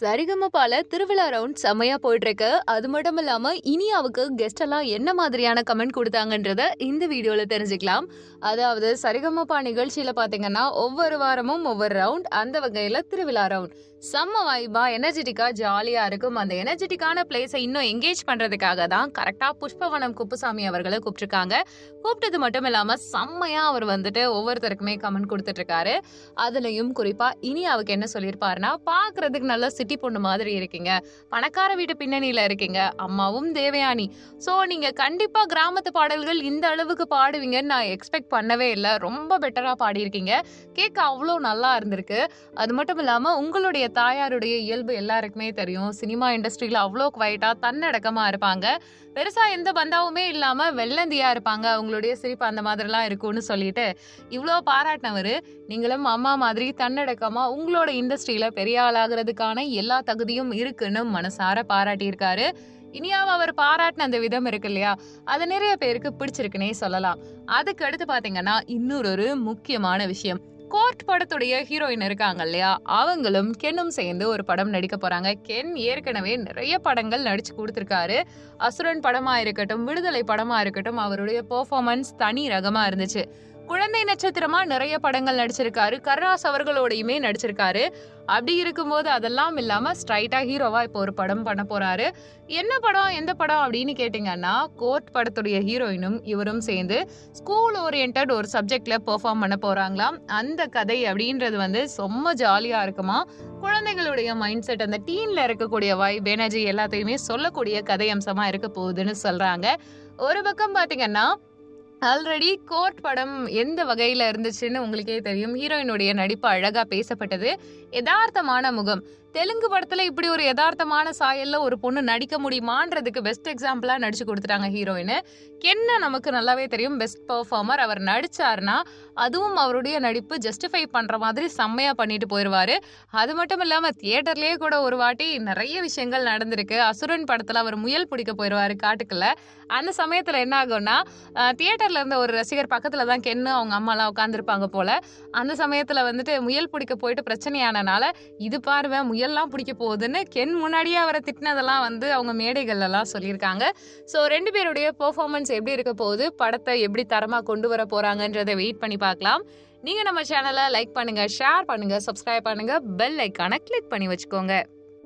சரிகமபால திருவிழா ரவுண்ட் செம்மையா போயிட்டு இருக்கு அது மட்டும் இல்லாம இனியாவுக்கு கெஸ்ட் எல்லாம் என்ன மாதிரியான கமெண்ட் கொடுத்தாங்கன்றத இந்த வீடியோல தெரிஞ்சுக்கலாம். அதாவது சரிகமபா நிகழ்ச்சியில பாத்தீங்கன்னா ஒவ்வொரு வாரமும் ஒவ்வொரு ரவுண்ட் அந்த வகையில திருவிழா ரவுண்ட் செம்ம வாய்ப்பா எனர்ஜெட்டிக்கா ஜாலியா இருக்கும். அந்த எனர்ஜெட்டிக்கான பிளேஸை இன்னும் என்கேஜ் பண்றதுக்காக தான் கரெக்டா புஷ்பவனம் குப்புசாமி அவர்களை கூப்பிட்டுருக்காங்க. கூப்பிட்டது மட்டும் இல்லாம செம்மையா அவர் வந்துட்டு ஒவ்வொருத்தருக்குமே கமெண்ட் கொடுத்துட்டு இருக்காரு. அதுலயும் குறிப்பா இனியாவுக்கு என்ன சொல்லியிருப்பாருன்னா பாக்குறதுக்கு நல்ல சிட்டி பொண்ணு மாதிரி இருக்கீங்க. பணக்கார வீட்டு பின்னணியில இருக்கீங்க. அம்மாவும் தேவயானி. ஸோ நீங்க கண்டிப்பா கிராமத்து பாடல்கள் இந்த அளவுக்கு பாடுவீங்கன்னு நான் எக்ஸ்பெக்ட் பண்ணவே இல்லை. ரொம்ப பெட்டரா பாடியிருக்கீங்க. கேட்க அவ்வளோ நல்லா இருந்திருக்கு. அது மட்டும் இல்லாம உங்களுடைய தாயாருடைய இயல்பு எல்லாருக்குமே தெரியும். சினிமா இண்டஸ்ட்ரியில அவ்வளோ குவைட்டா தன்னடக்கமா இருப்பாங்க. பெருசா எந்த பந்தாவுமே இல்லாம வெள்ளந்தியா இருப்பாங்க. அவங்களுடைய சிரிப்பு அந்த மாதிரிலாம் இருக்கும்னு சொல்லிட்டு இவ்வளோ பாராட்டினவர். நீங்களும் அம்மா மாதிரி தன்னடக்கமா உங்களோட இண்டஸ்ட்ரியில பெரிய ஆளாகிறதுக்கான எல்லா தகுதியும் இருக்குன்னு மனசார பாராட்டியிருக்காரு. இனியாவை அவர் பாராட்டின அந்த விதம் இருக்கு இல்லையா? அது நிறைய பேருக்கு பிடிச்சிருக்குன்னே சொல்லலாம். அதுக்கு அடுத்து பாத்தீங்கன்னா இன்னொரு ஒரு முக்கியமான விஷயம். கோர்ட் படத்துடைய ஹீரோயின் இருக்காங்க இல்லையா? அவங்களும் கென்னும் சேர்ந்து ஒரு படம் நடிக்க போறாங்க. கென் ஏற்கனவே நிறைய படங்கள் நடிச்சு கொடுத்துருக்காரு. அசுரன் படமா இருக்கட்டும் விடுதலை படமா இருக்கட்டும் அவருடைய பெர்ஃபார்மன்ஸ் தனி ரகமா இருந்துச்சு. குழந்தை நட்சத்திரமா நிறைய படங்கள் நடிச்சிருக்காரு. கருணாஸ் அவர்களோடையுமே நடிச்சிருக்காரு. அப்படி இருக்கும்போது அதெல்லாம் இல்லாம ஸ்ட்ரைட்டா ஹீரோவா இப்போ ஒரு படம் பண்ண போறாரு. என்ன படம் எந்த படம் அப்படின்னு கேட்டிங்கன்னா கோர்ட் படத்துடைய ஹீரோயினும் இவரும் சேர்ந்து ஸ்கூல் ஓரியன்ட் ஒரு சப்ஜெக்ட்ல பெர்ஃபார்ம் பண்ண போறாங்களாம். அந்த கதை அப்படின்றது வந்து செம்ம ஜாலியா இருக்குமா? குழந்தைகளுடைய மைண்ட் செட் அந்த டீன்ல இருக்கக்கூடிய வைப் எனர்ஜி எல்லாத்தையுமே சொல்லக்கூடிய கதை அம்சமா இருக்க போகுதுன்னு சொல்றாங்க. ஒரு பக்கம் பாத்தீங்கன்னா ஆல்ரெடி கோர்ட் படம் எந்த வகையில இருந்துச்சுன்னு உங்களுக்கே தெரியும். ஹீரோயினுடைய நடிப்பு அழகா பேசப்பட்டது. யதார்த்தமான முகம். தெலுங்கு படத்துல இப்படி ஒரு யதார்த்தமான சாயல்ல ஒரு பொண்ணு நடிக்க முடியுமான்றதுக்கு பெஸ்ட் எக்ஸாம்பிளா நடிச்சு கொடுத்துட்டாங்க ஹீரோயின் என்ன நமக்கு நல்லாவே தெரியும். பெஸ்ட் பெர்ஃபார்மர் அவர் நடிச்சாருன்னா அதுவும் அவருடைய நடிப்பு ஜஸ்டிஃபை பண்ற மாதிரி செம்மையா பண்ணிட்டு போயிருவாரு. அது மட்டும் இல்லாம தியேட்டர்லயே கூட ஒரு வாட்டி நிறைய விஷயங்கள் நடந்திருக்கு. அசுரன் படத்துல அவர் முயல் பிடிக்க போயிடுவாரு காட்டுக்குள்ள. அந்த சமயத்துல என்ன ஆகும்னா தியேட்டர்ல இருந்த ஒரு ரசிகர் பக்கத்துல தான் கென்னு அவங்க அம்மாலாம் உட்காந்துருப்பாங்க போல. அந்த சமயத்துல வந்துட்டு முயல் பிடிக்க போயிட்டு பிரச்சனையானனால இது பாருவேன் புயல்லாம் பிடிக்க போகுதுன்னு கென் முன்னாடியே அவரை திட்டினதெல்லாம் வந்து அவங்க மேடைகள்லாம் சொல்லியிருக்காங்க. ஸோ ரெண்டு பேருடைய பெர்ஃபார்மன்ஸ் எப்படி இருக்க போகுது? படத்தை எப்படி தரமாக கொண்டு வர போகிறாங்கன்றதை வெயிட் பண்ணி பார்க்கலாம். நீங்கள் நம்ம சேனலை லைக் பண்ணுங்கள் ஷேர் பண்ணுங்கள் சப்ஸ்கிரைப் பண்ணுங்கள் பெல் ஐக்கானை கிளிக் பண்ணி வச்சுக்கோங்க.